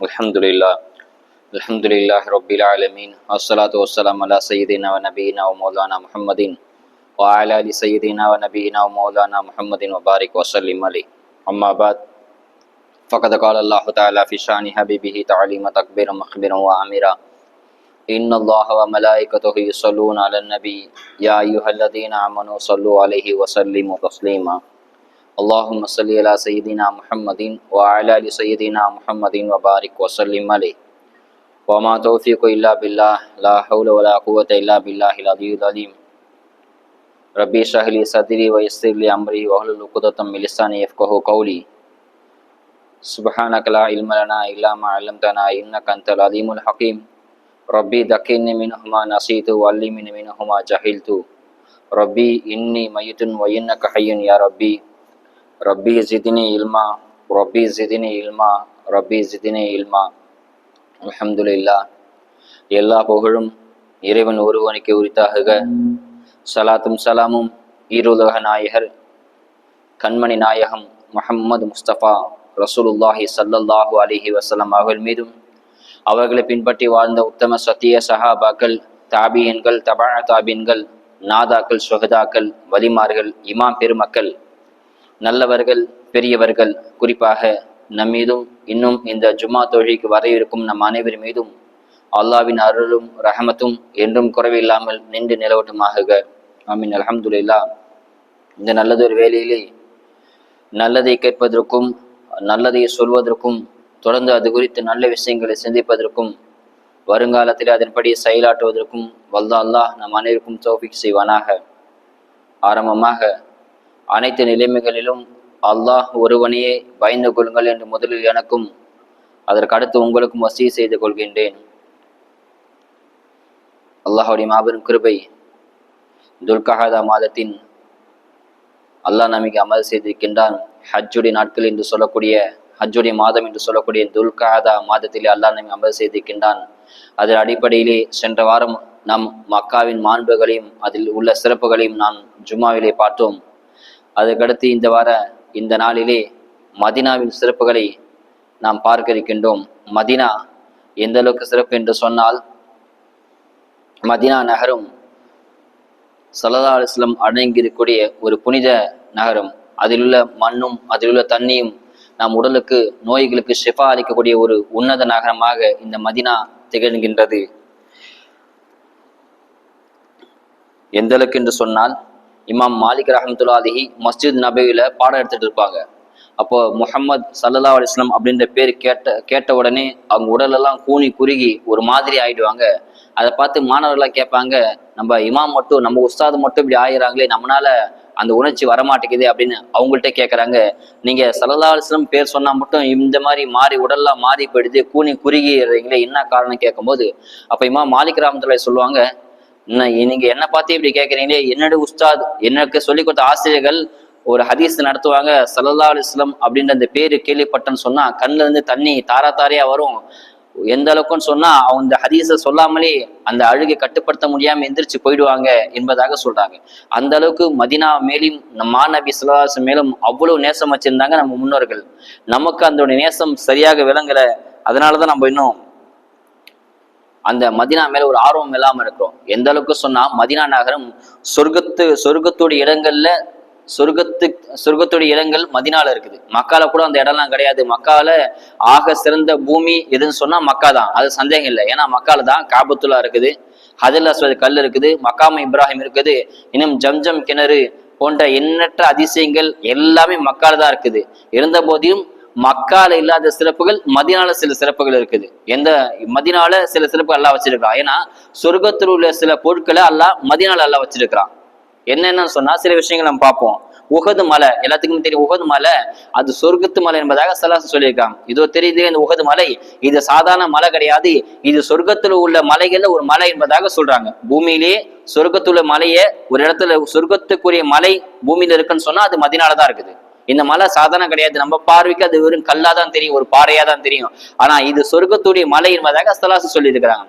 الحمد لله الحمد لله رب العالمين. والصلاة والسلام على سيدنا ونبينا ومولانا محمد وعلى آل سيدنا ونبينا ومولانا محمد وبارك وسلم عليه. أما بعد فقد قال الله تعالى في شأن حبيبه تعليم تكبيرا مخبرا وأميرا إن الله وملائكته يصلون على النبي. يا أيها الذين آمنوا صلوا عليه وسلموا تسليما. اللهم صل على سيدنا محمد وعلى آل سيدنا محمد وبارك وسلم عليه. وما توفيق إلا بالله لا حول ولا قوة إلا بالله العلي العظيم. ربي اشرح لي صدري ويسر لي أمري واحلل عقدة من لساني يفقهوا قولي. سبحانك لا علم لنا إلا ما علمتنا إنك أنت العليم الحكيم. ربي ذكرني منهما نسيت وعلمني منهما جهلت. ربي إني ميت وإنك حي يا ربي. ரப்பி ஜிதினி இல்மா ரப்பி ஜிதினி இல்மா ரப்பி ஜிதினி இல்மா அல்ஹம்துலில்லா எல்லா புகழும் இறைவன் ஒருவனுக்கு உரித்தாகுக. சலாத்தும் சலாமும் ஈருலக நாயகர் கண்மணி நாயகம் முஹம்மது முஸ்தபா ரசூலுல்லாஹி சல்லல்லாஹு அலிஹி வசலம் அவர்கள் மீதும் அவர்களை பின்பற்றி வாழ்ந்த உத்தம சத்திய சஹாபாக்கள் தாபியன்கள் தபா தாபியன்கள் நாதாக்கள் சுகதாக்கள் வலிமார்கள் இமாம் பெருமக்கள் நல்லவர்கள் பெரியவர்கள் குறிப்பாக நம் மீதும் இன்னும் இந்த ஜும்மா தொழிலுக்கு வர இருக்கும் நம் அனைவர் மீதும் அல்லாவின் அருளும் ரஹமத்தும் என்றும் குறைவில்லாமல் நின்று நிலவட்டுமாக ஆமீன். அலமதுல்லா இந்த நல்லதொரு வேலையிலே நல்லதை கேட்பதற்கும் நல்லதை சொல்வதற்கும் தொடர்ந்து அது குறித்து நல்ல விஷயங்களை சிந்திப்பதற்கும் வருங்காலத்தில் அதன்படி செயலாற்றுவதற்கும் வல்ல அல்லாஹ் நம் அனைவருக்கும் தோஃபிக் செய்வானாக. ஆரம்பமாக அனைத்து நிலைமைகளிலும் அல்லாஹ் ஒருவனையே பயந்து கொள்ளுங்கள் என்று முதலில் எனக்கும் அதற்கு அடுத்து உங்களுக்கும் வசதி செய்து கொள்கின்றேன். அல்லாஹுடைய மாபெரும் கிருபை துல்கஹாதா மாதத்தின் அல்லாஹ் நமிக்கு அமல் செய்திருக்கின்றான். ஹஜ்ஜுடைய நாட்கள் என்று சொல்லக்கூடிய ஹஜ்ஜுடைய மாதம் என்று சொல்லக்கூடிய துல்கஹாதா மாதத்திலே அல்லாஹ் நம்பி அமல் செய்திருக்கின்றான். அதன் அடிப்படையிலே சென்ற வாரம் நம் மக்காவின் மாண்புகளையும் அதில் உள்ள சிறப்புகளையும் நான் ஜும்மாவிலே பார்த்தோம். அதுக்கடுத்து இந்த வார இந்த நாளிலே மதினாவின் சிறப்புகளை நாம் பார்க்க இருக்கின்றோம் மதினா எந்த அளவுக்கு சிறப்பு என்று சொன்னால் மதினா நகரம் சல்லா அலுவலம் அடங்கியிருக்கக்கூடிய ஒரு புனித நகரம். அதிலுள்ள மண்ணும் அதிலுள்ள தண்ணியும் நம் உடலுக்கு நோய்களுக்கு ஷிஃபா அளிக்கக்கூடிய ஒரு உன்னத நகரமாக இந்த மதினா திகழ்கின்றது. எந்த அளவுக்கு என்று சொன்னால் இமாம் மாலிக் ரஹமத்துல்லா அலிஹி மஸ்ஜித் நபையில பாடம் எடுத்துட்டு இருப்பாங்க. அப்போ முகமது சல்லா அலிஸ்லாம் அப்படின்ற பேர் கேட்ட கேட்ட உடனே அவங்க உடலெல்லாம் கூனி குறுகி ஒரு மாதிரி ஆயிடுவாங்க. அதை பார்த்து மாணவர்களாக கேட்பாங்க நம்ம இமாம் மட்டும் நம்ம உஸ்தாது மட்டும் இப்படி ஆயிடுறாங்களே நம்மளால அந்த உணர்ச்சி வரமாட்டேங்குது அப்படின்னு அவங்கள்ட்ட கேட்குறாங்க. நீங்க சல்லா அலிஸ்லாம் பேர் சொன்னா மட்டும் இந்த மாதிரி மாறி உடல்லாம் மாறி போயிடுது கூனி குறுகிடுறீங்களே என்ன காரணம் கேட்கும்போது அப்போ இமாம் மாலிக் ராமத்துல சொல்லுவாங்க நீங்க என்ன பார்த்து இப்படி கேட்குறீங்களே என்னோட உஸ்தாத்? எனக்கு சொல்லி கொடுத்த ஆசிரியர்கள் ஒரு ஹதீஸ் நடத்துவாங்க சல்லா அலிஸ்லம் அப்படின்ற அந்த பேரு கேள்விப்பட்டேன்னு சொன்னா கண்ணுல இருந்து தண்ணி தாரா தாரையா வரும். எந்த அளவுக்குன்னு சொன்னா அவங்க ஹதீஸ சொல்லாமலே அந்த அழுகை கட்டுப்படுத்த முடியாம எந்திரிச்சு போயிடுவாங்க என்பதாக சொல்றாங்க. அந்த அளவுக்கு மதினா மேலும் மாநபி சுல்லாசம் மேலும் அவ்வளவு நேசம் வச்சிருந்தாங்க நம்ம முன்னோர்கள். நமக்கு அந்த நேசம் சரியாக விளங்கல. அதனாலதான் நம்ம இன்னும் அந்த மதினா மேல ஒரு ஆர்வம் இல்லாம இருக்கிறோம். எந்த அளவுக்கு சொன்னா மதினா நகரம் சொர்க்கத்து சொர்க்கத்துடைய இடங்கள்ல சொர்க்கத்து சொர்க்கத்துடைய இடங்கள் மதினால இருக்குது. மக்கால கூட அந்த இடம்லாம் கிடையாது. மக்கால ஆக சிறந்த பூமி எதுன்னு சொன்னா மக்கா தான். அது சந்தேகம் இல்லை. ஏன்னா மக்கால தான் காபத்துல்லா இருக்குது. ஹதில் அஸ்வத் கல் இருக்குது. மக்காம இப்ராஹிம் இருக்குது. இன்னும் ஜம்ஜம் கிணறு போன்ற எண்ணற்ற அதிசயங்கள் எல்லாமே மக்கால தான் இருக்குது. இருந்த போதிலும் மக்கால இல்லாத சிறப்புகள் மதினால சில சிறப்புகள் இருக்குது. எந்த மதினால சில சிறப்புகள் எல்லாம் வச்சிருக்கான் ஏன்னா சொர்க்கத்தில் உள்ள சில பொருட்களை எல்லாம் மதினால எல்லாம் வச்சிருக்கிறான். என்னென்னு சொன்னா சில விஷயங்கள் நம்ம பார்ப்போம். உகது மலை எல்லாத்துக்குமே தெரியும் உகது மலை. அது சொர்க்கத்து மலை என்பதாக சலாசு சொல்லியிருக்காங்க. இதோ தெரியுது இந்த உகது மலை இது சாதாரண மலை கிடையாது. இது சொர்க்கத்துல உள்ள மலைகள்ல ஒரு மலை என்பதாக சொல்றாங்க. பூமியிலே சொர்க்கத்துள்ள மலையை ஒரு இடத்துல சொர்க்கத்துக்குரிய மலை பூமியில இருக்குன்னு சொன்னா அது மதினால தான் இருக்குது. இந்த மலை சாதாரணம் கிடையாது. நம்ம பார்வைக்கு அது வெறும் கல்லா தான் தெரியும் ஒரு பாறையா தான் தெரியும். ஆனா இது சொர்க்கத்துடைய மலை என்பதாக அஸ்தலாசு சொல்லி இருக்கிறாங்க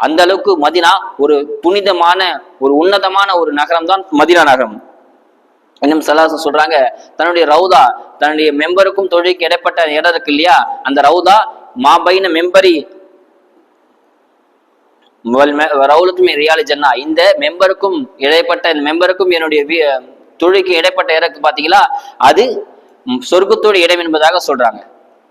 அந்த அளவுக்கு மதினா ஒரு புனிதமான ஒரு உன்னதமான ஒரு நகரம் தான் மதினா நகரம். இன்னும் சலாசம் சொல்றாங்க தன்னுடைய ரவுதா தன்னுடைய மெம்பருக்கும் தொழிலுக்கு இடைப்பட்ட இடம் இருக்கு இல்லையா? அந்த ரவுதா மாபைன மெம்பரி ரவுலுக்குமே ரியாலி ஜன்னா. இந்த மெம்பருக்கும் இடைப்பட்ட இந்த மெம்பருக்கும் என்னுடைய தொழுக்கு இடைப்பட்ட இறக்கு பாத்தீங்களா அது சொர்க்கத்தோட இடம் என்பதாக சொல்றாங்க.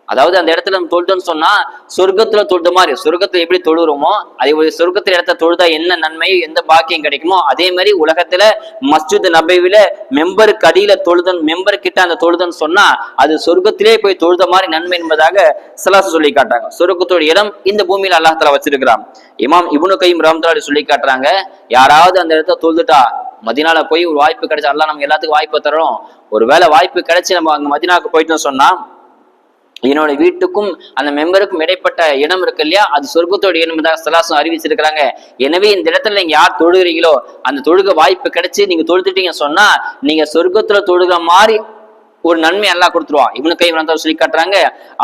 அதாவது அந்த இடத்துல நம்ம தொழுதுன்னு சொன்னா சொர்க்கத்துல தொழுது மாதிரி சொர்க்கத்துல எப்படி தொழுறோமோ அதே ஒரு சொர்க்கத்துல இடத்த தொழுதா என்ன நன்மையோ எந்த பாக்கியம் கிடைக்குமோ அதே மாதிரி உலகத்துல மஸ்ஜித் நபைவில மெம்பருக்கு அடியில தொழுதன் மெம்பர் கிட்ட அந்த தொழுதன்னு சொன்னா அது சொர்க்கத்திலே போய் தொழுத மாதிரி நன்மை என்பதாக சிலாசு சொல்லி காட்டுறாங்க. சொர்க்கத்தோட இடம் இந்த பூமியில அல்லாஹ் வச்சிருக்கிறான். இமாம் இபுனு கையும் ரஹ்மத்துல்லாஹி சொல்லி காட்டுறாங்க யாராவது அந்த இடத்த தொழுதுட்டா மதினால போய் ஒரு வாய்ப்பு கிடைச்சா எல்லாம் நமக்கு எல்லாத்துக்கும் வாய்ப்பு தரோம் ஒருவேளை வாய்ப்பு கிடைச்சு நம்ம அங்க மதினாவுக்கு போயிட்டோம் சொன்னா என்னோட வீட்டுக்கும் அந்த மெம்பருக்கும் இடைப்பட்ட இடம் இருக்கு இல்லையா? அது சொர்க்கத்தோட இடம் தான் சலாசம் அறிவிச்சிருக்கிறாங்க. எனவே இந்த இடத்துல நீங்க யார் தொழுகிறீங்களோ அந்த தொழுக வாய்ப்பு கிடைச்சு நீங்க தொழுதுட்டீங்க சொன்னா நீங்க சொர்க்கத்துல தொழுக மாதிரி ஒரு நன்மை எல்லாம் கொடுத்துருவான். இவனு கை வந்தவர் சொல்லி காட்டுறாங்க.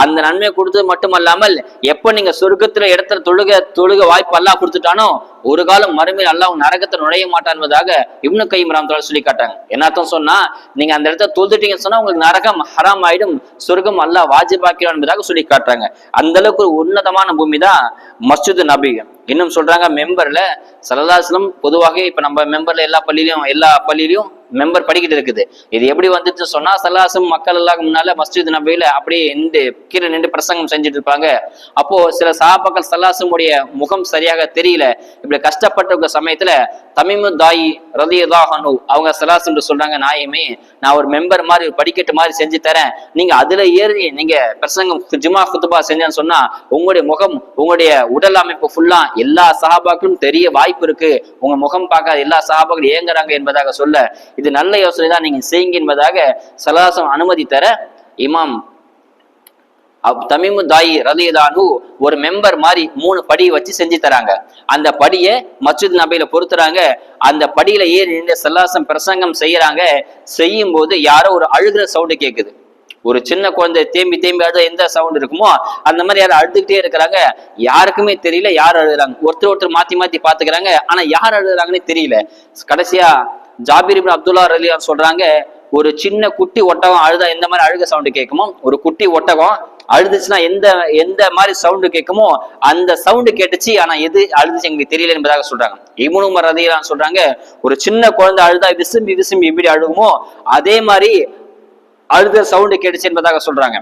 அந்த நன்மையை கொடுத்தது மட்டுமல்லாமல் எப்ப நீங்க சொர்க்கத்துல இடத்துல தொழுக தொழுக வாய்ப்பு எல்லாம் கொடுத்துட்டானோ ஒரு காலம் மறுமையில் அல்லாஹ் நரகத்தை நுழைய மாட்டான் என்பதாக இப்னு கைம் சொல்லி காட்டாங்க என்ன அர்த்தம் சொன்னா நீங்க அந்த இடத்த தொழுதுட்டீங்கன்னு சொன்னா உங்களுக்கு நரகம் ஹராம் ஆயிடும் சொர்க்கம் அல்லாஹ் வாஜிபாக்கிறான் என்பதாக சொல்லி காட்டுறாங்க. அந்த அளவுக்கு ஒரு உன்னதமான பூமி தான் மஸ்ஜித் நபி. இன்னும் சொல்றாங்க மெம்பர்ல சலதாசலம் பொதுவாக இப்ப நம்ம மெம்பர்ல எல்லா பள்ளியிலும் எல்லா பள்ளியிலும் மெம்பர் படிக்கிட்டு இருக்குது. இது எப்படி வந்துச்சு சொன்னா சல்லாசும் மக்கள் எல்லாம் முன்னால மஸ்ஜித் நபியில அப்படியே நின்று கீழே நின்று பிரசங்கம் செஞ்சுட்டு இருப்பாங்க. அப்போ சில சாபாக்கள் சல்லாசுமுடைய முகம் சரியாக தெரியல. இப்படி கஷ்டப்பட்டிருக்க சமயத்துல தமிமு தாயி ரதியதாகனு அவங்க சலாசுன்னு சொல்றாங்க நாயுமே நான் ஒரு மெம்பர் மாதிரி படிக்கட்டு மாதிரி செஞ்சு தரேன். நீங்க அதுல ஏறி நீங்க பிரசங்கம் ஜுமா குத்துபா செஞ்சேன்னு சொன்னா உங்களுடைய முகம் உங்களுடைய உடல் அமைப்பு ஃபுல்லா எல்லா சஹாபாக்களும் தெரிய வாய்ப்பு இருக்கு. உங்க முகம் பார்க்காத எல்லா சஹாபாக்களும் ஏங்குறாங்க என்பதாக சொல்ல இது நல்ல யோசனை தான் நீங்க செய்யுங்க என்பதாக சலாசம் அனுமதி தர இமாம் தமிமு தாயி ரலியதானு ஒரு மெம்பர் மாதிரி மூணு படி வச்சு செஞ்சு தராங்க. அந்த படியை மசூத் நபையில பொறுத்துறாங்க அந்த படியில ஏறி நின்று சல்லாசம் பிரசங்கம் செய்யறாங்க. செய்யும் போது யாரோ ஒரு அழுகிற சவுண்டு கேக்குது. ஒரு சின்ன குழந்தை தேம்பி தேம்பி அழுத எந்த சவுண்ட் இருக்குமோ அந்த மாதிரி யாரும் அழுதுகிட்டே இருக்கிறாங்க. யாருக்குமே தெரியல யார் அழுகுறாங்க. ஒருத்தர் ஒருத்தர் மாத்தி மாத்தி பாத்துக்கிறாங்க ஆனா யார் அழுகுறாங்கன்னு தெரியல. கடைசியா ஜாபீர் இப்னு அப்துல்லா ரலியான் சொல்றாங்க ஒரு சின்ன குட்டி ஒட்டகம் அழுதா எந்த மாதிரி அழுக சவுண்டு கேட்குமோ ஒரு குட்டி ஒட்டகம் அழுதுச்சுன்னா எந்த எந்த மாதிரி சவுண்டு கேட்குமோ அந்த சவுண்டு கேட்டுச்சு ஆனா எது அழுதுச்சு எங்களுக்கு தெரியல என்பதாக சொல்றாங்க. இமுனு ரதியான் சொல்றாங்க ஒரு சின்ன குழந்தை அழுதா விசும்பி விசும்பி எப்படி அழுகுமோ அதே மாதிரி அழுத சவுண்டு கேட்டுச்சு என்பதாக சொல்றாங்க.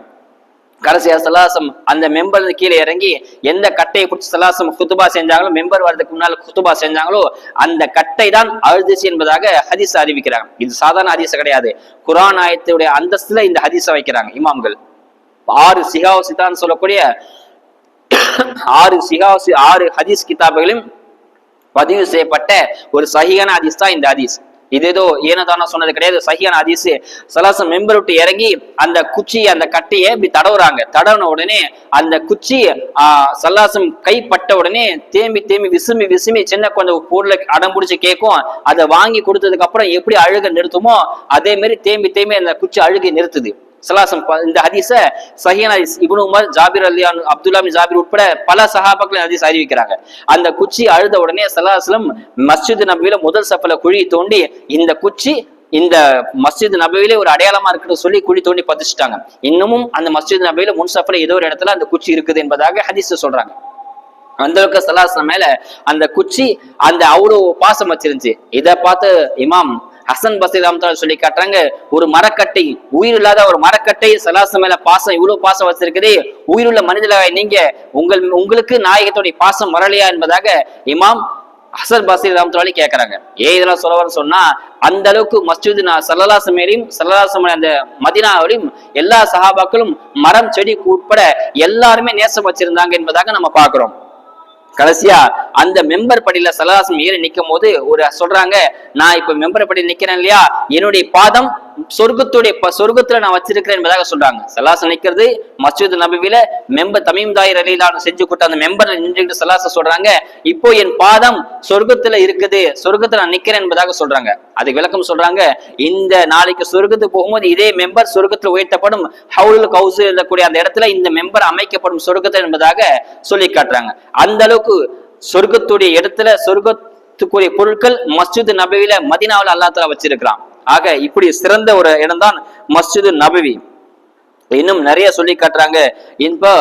கடைசியா சலாசம் அந்த மெம்பர் கீழே இறங்கி எந்த கட்டையை பிடிச்சி சலாசம் குத்துபா செஞ்சாங்களோ மெம்பர் வர்றதுக்கு முன்னால குத்துபா செஞ்சாங்களோ அந்த கட்டை தான் அழுதுச்சு என்பதாக ஹதீஸ் அறிவிக்கிறாங்க. இது சாதாரண ஹதீஸ் கிடையாது. குரான் ஆயத்துடைய அந்தஸ்துல இந்த ஹதீஸை வைக்கிறாங்க இமாம்கள். ஆறு சிகாவசிதான் சொல்லக்கூடிய ஆறு சிகாவசி ஆறு ஹதீஸ் கிதாபுகளும் பதிவு செய்யப்பட்ட ஒரு சகிகன ஹதீஸ் தான் இந்த ஹதீஸ். இது ஏதோ ஏனதானோ சொன்னது கிடையாது. சஹியான அதிசு. சலாசம் மெம்பர் விட்டு இறங்கி அந்த குச்சியை அந்த கட்டையை இப்படி தடவுறாங்க. தடவுன உடனே அந்த குச்சி ஆஹ் சல்லாசம் கைப்பட்ட உடனே தேம்பி தேம்பி விசுமி விசுமி சின்ன கொஞ்சம் பொருளை அடம் பிடிச்சி கேட்கும். அதை வாங்கி கொடுத்ததுக்கு அப்புறம் எப்படி அழுக நிறுத்துமோ அதே மாதிரி தேம்பி தேம்பி அந்த குச்சி அழுகை நிறுத்துது. சலாசம் இந்த ஹதீஸை சஹியான ஹதீஸ் இபுன் உமர் ஜாபிர் அலியான் அப்துல்லா ஜாபிர் உட்பட பல சஹாபாக்கள் ஹதீஸ் அறிவிக்கிறாங்க. அந்த குச்சி அழுத உடனே சலாசலம் மஸ்ஜித் நபியில முதல் சப்பல குழி தோண்டி இந்த குச்சி இந்த மஸ்ஜித் நபையிலே ஒரு அடையாளமா இருக்குன்னு சொல்லி குழி தோண்டி பதிச்சுட்டாங்க. இன்னமும் அந்த மஸ்ஜித் நபையில முன் ஏதோ ஒரு இடத்துல அந்த குச்சி இருக்குது என்பதாக ஹதீஸ் சொல்றாங்க. அந்த அளவுக்கு சலாசனம் மேல அந்த குச்சி அந்த அவ்வளவு பாசம் வச்சிருந்துச்சு. இதை பார்த்து இமாம் ஹசன் பசீர் ரஹ்மத்துல்லாஹி சொல்லி காட்டுறாங்க ஒரு மரக்கட்டை உயிர் இல்லாத ஒரு மரக்கட்டை சலாசம் மேல பாசம் இவ்வளவு பாசம் வச்சிருக்குதே. உயிருள்ள மனிதர்களாக நீங்க உங்கள் உங்களுக்கு நாயகத்துடைய பாசம் வரலையா என்பதாக இமாம் ஹசன் பசீர் ரஹ்மத்துல்லாஹி கேட்கறாங்க ஏன் இதெல்லாம் சொல்லவரன்னு சொன்னா அந்த அளவுக்கு மஸ்ஜித் சல்லலாசம் மேலையும் சல்லலாசம் அந்த மதினாவிலையும் எல்லா சஹாபாக்களும் மரம் செடி உட்பட எல்லாருமே நேசம் வச்சிருந்தாங்க என்பதாக நம்ம பார்க்கிறோம். கடைசியா அந்த மெம்பர் படியில சலதாசம் ஏறி நிக்கும் போது ஒரு சொல்றாங்க நான் இப்ப மெம்பர் படியில் நிக்கிறேன் இல்லையா? என்னுடைய பாதம் சொர்க்கத்துடைய சொர்க்கத்துல நான் வச்சிருக்கிறேன் என்பதாக சொல்றாங்க. சலாச நிக்கிறது மசூத் நபிவில மெம்பர் தமிம் தாயிர் அலிலான செஞ்சு கொடுத்த அந்த மெம்பர்ல நின்றுட்டு சலாச சொல்றாங்க இப்போ என் பாதம் சொர்க்கத்துல இருக்குது சொர்க்கத்துல நான் நிக்கிறேன் என்பதாக சொல்றாங்க. அதுக்கு விளக்கம் சொல்றாங்க இந்த நாளைக்கு சொர்க்கத்துக்கு போகும்போது இதே மெம்பர் சொர்க்கத்துல உயர்த்தப்படும் ஹவுல் கவுசு இருக்கக்கூடிய அந்த இடத்துல இந்த மெம்பர் அமைக்கப்படும் சொர்க்கத்தில் என்பதாக சொல்லி காட்டுறாங்க. அந்த அளவுக்கு சொர்க்கத்துடைய இடத்துல சொர்க்கத்துக்குரிய பொருட்கள் மஸ்ஜித் நபவில மதினாவில் அல்லா வச்சிருக்கிறான். ஆக இப்படி சிறந்த ஒரு இடம்தான் மஸ்ஜிது நபவி. இன்னும் நிறைய சொல்லி காட்டுறாங்க. இப்போ